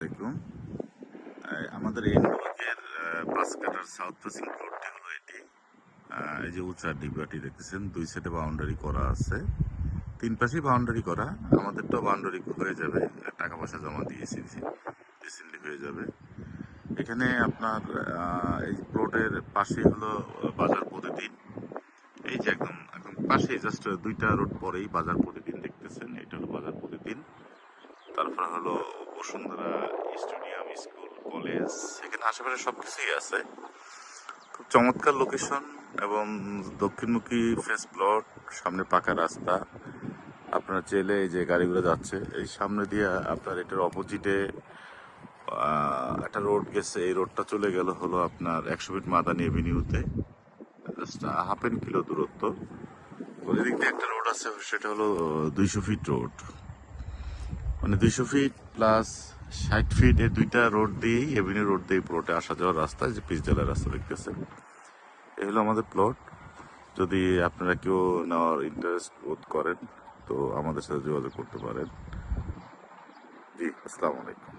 আলাইকুম। আমাদের এন ব্লকের কাটার সাউথ ফেসিং রোডটি হলো এটি। এই যে উঁচা ডিবাটি দেখতেছেন, দুই সাইডে বাউন্ডারি করা আছে। তিন পাশেই বাউন্ডারি করা। আমাদেরটাও বাউন্ডারি হয়ে যাবে, টাকা পয়সা জমা দিয়েছি রিসেন্টলি হয়ে যাবে। এখানে আপনার এই প্লটের পাশে হলো বাজার প্রতিদিন। এই যে একদম একদম পাশেই জাস্ট দুইটা রোড পরেই বাজার প্রতিদিন দেখতেছেন, এটা হলো বাজার তারপরে হলো বসুন্ধরা স্টেডিয়াম স্কুল, কলেজ। এখানে আশেপাশে সব কিছুই আছে। খুব চমৎকার লোকেশন এবং দক্ষিণমুখী ফেস প্লট সামনে পাকা রাস্তা। আপনার চেলে এই যে গাড়িগুলো যাচ্ছে, এই সামনে দিয়ে আপনার এটার অপোজিটে একটা রোড গেছে। এই রোডটা চলে গেল হলো আপনার একশো ফিট মাদানি এভিনিউতে হাফ এন কিলো দূরত্ব। ওই দিক দিয়ে একটা রোড আছে, সেটা হলো দুইশো ফিট রোড মানে দুইশো ফিট প্লাস ষাট ফিট এই দুইটা রোড দিয়েই এভিনিউ রোড দিয়ে প্লটে আসা যাওয়ার রাস্তা যে পিস জেলার রাস্তা দেখতেছেন। এ হলো আমাদের প্লট যদি আপনারা কেউ নেওয়ার ইন্টারেস্ট বোধ করেন, তো আমাদের সাথে যোগাযোগ করতে পারেন। জি, আসসালামু আলাইকুম।